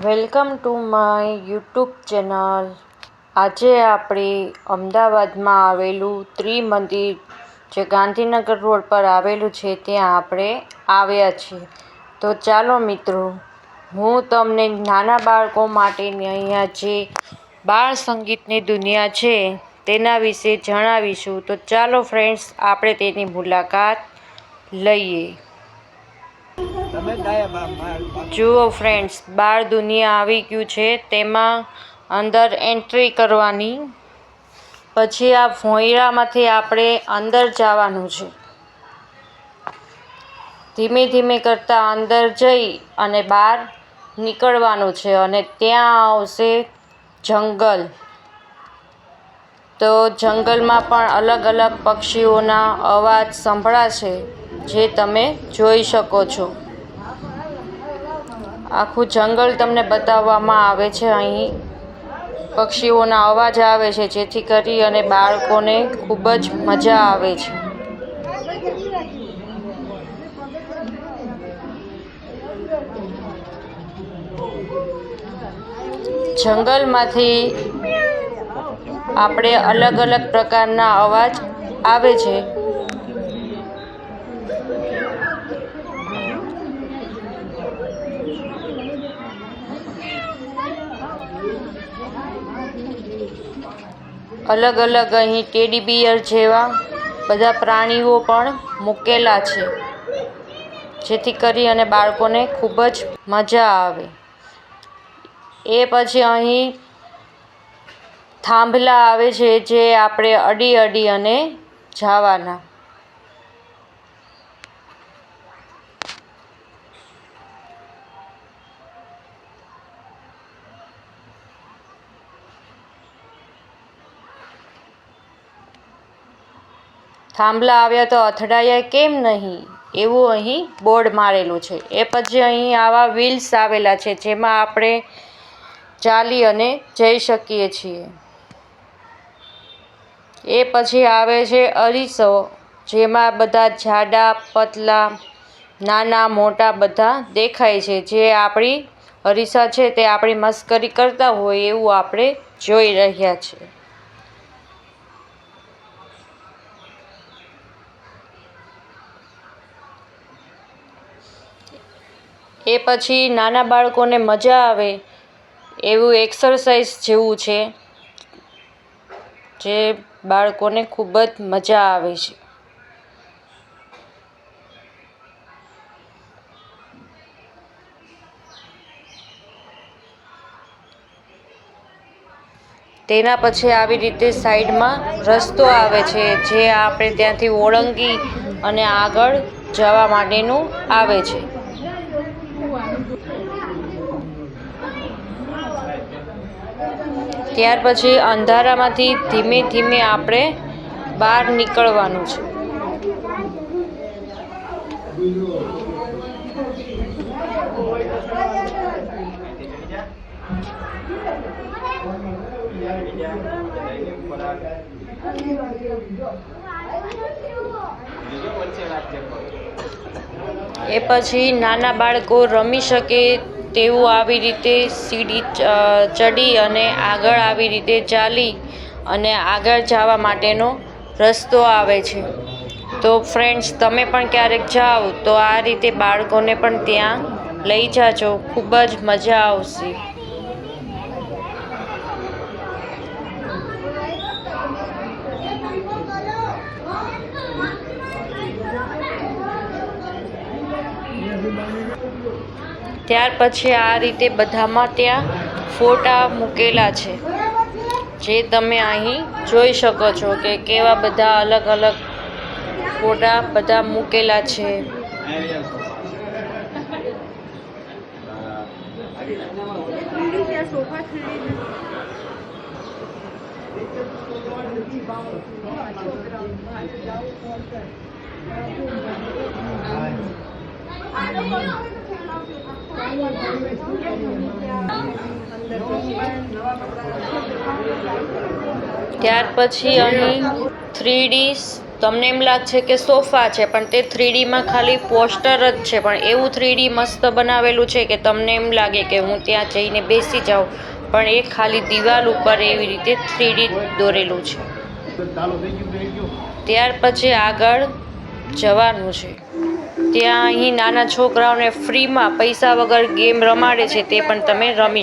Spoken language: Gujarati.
Welcome to my YouTube channel. આજે આપણે અમદાવાદમાં આવેલું ત્રિમંદિર, જે ગાંધીનગર રોડ પર આવેલું છે, ત્યાં આપણે આવ્યા છીએ. તો ચાલો મિત્રો, હું તમને નાના બાળકો માટેની અહીંયા જે બાળ સંગીતની દુનિયા છે, તેના વિશે જણાવીશું. તો ચાલો ફ્રેન્ડ્સ આપણે તેની મુલાકાત લઈએ. જુઓ ફ્રેન્ડ્સ બાર દુનિયા આવી ગયું છે, તેમાં અંદર એન્ટ્રી કરવાની, પછી આ ભોંયરામાંથી આપણે અંદર જવાનું છે. ધીમે ધીમે કરતાં અંદર જઈ અને બહાર નીકળવાનું છે અને ત્યાં આવશે જંગલ. તો જંગલમાં પણ અલગ અલગ પક્ષીઓના અવાજ સંભળાશે, જે તમે જોઈ શકો છો. આખું જંગલ તમને બતાવવામાં આવે છે. અહીં પક્ષીઓના અવાજ આવે છે, જેથી કરી અને બાળકોને ખૂબ જ મજા આવે છે. જંગલમાંથી આપણે અલગ અલગ પ્રકારના અવાજ આવે છે. અલગ અલગ અહીં ટેડી બિયર જેવા બધા પ્રાણીઓ પણ મૂકેલા છે. જેથી કરી અને બાળકોને ખૂબ જ મજા આવે. એ પછી અહીં થાંભલા આવે છે જે આપણે અડી અડી અને જવાના. થાંભલા આવ્યા તો અથડાયા કેમ નહીં? એવું અહીં બોર્ડ મારેલું છે. એ પછી અહીં આવા વ્હીલ્સ આવેલા છે, જેમાં આપણે ચાલી અને જઈ શકીએ છીએ. એ પછી આવે છે અરીસો, જેમાં બધા જાડા, પતલા, નાના, મોટા બધા દેખાય છે. જે આપણી અરીસા છે તે આપણી મસ્કરી કરતા હોય એવું આપણે જોઈ રહ્યા છીએ. એ પછી નાના બાળકોને મજા આવે એવું એક્સરસાઇઝ જેવું છે, જે બાળકોને ખૂબ જ મજા આવે છે. તેના પછી આવી રીતે સાઈડમાં રસ્તો આવે છે, જે આપણે ત્યાંથી ઓળંગી અને આગળ જવા માટેનું આવે છે. ત્યાર પછી અંધારામાંથી ધીમે ધીમે આપણે બહાર નીકળવાનું છે. એ પછી નાના બાળકો રમી શકે તેવું આવી રીતે સીડી ચડી અને આગળ આવી રીતે ચાલી અને આગળ જવા માટેનો રસ્તો આવે છે. તો ફ્રેન્ડ્સ તમે પણ ક્યારેક જાઓ તો આ રીતે બાળકોને પણ ત્યાં લઈ જાજો. ખૂબ જ મજા આવશે. ત્યાર પછી આ રીતે બધામાં ત્યાં ફોટા મૂકેલા છે. જે તમે અહીં જોઈ શકો છો કે કેવા બધા અલગ અલગ ફોટા બધા મૂકેલા છે. ત્યાર પછી અહીં થ્રી ડી તમને એમ લાગશે કે સોફા છે, પણ તે થ્રીડીમાં ખાલી પોસ્ટર જ છે, પણ એવું થ્રીડી મસ્ત બનાવેલું છે કે તમને એમ લાગે કે હું ત્યાં જઈને બેસી જાઉં, પણ એ ખાલી દિવાલ ઉપર એવી રીતે થ્રીડી દોરેલું છે. ત્યાર પછી આગળ જવાનું છે. ત્યાં અહીં નાના છોકરાઓને ફ્રીમાં પૈસા વગર ગેમ રમાડે છે તે પણ તમે રમી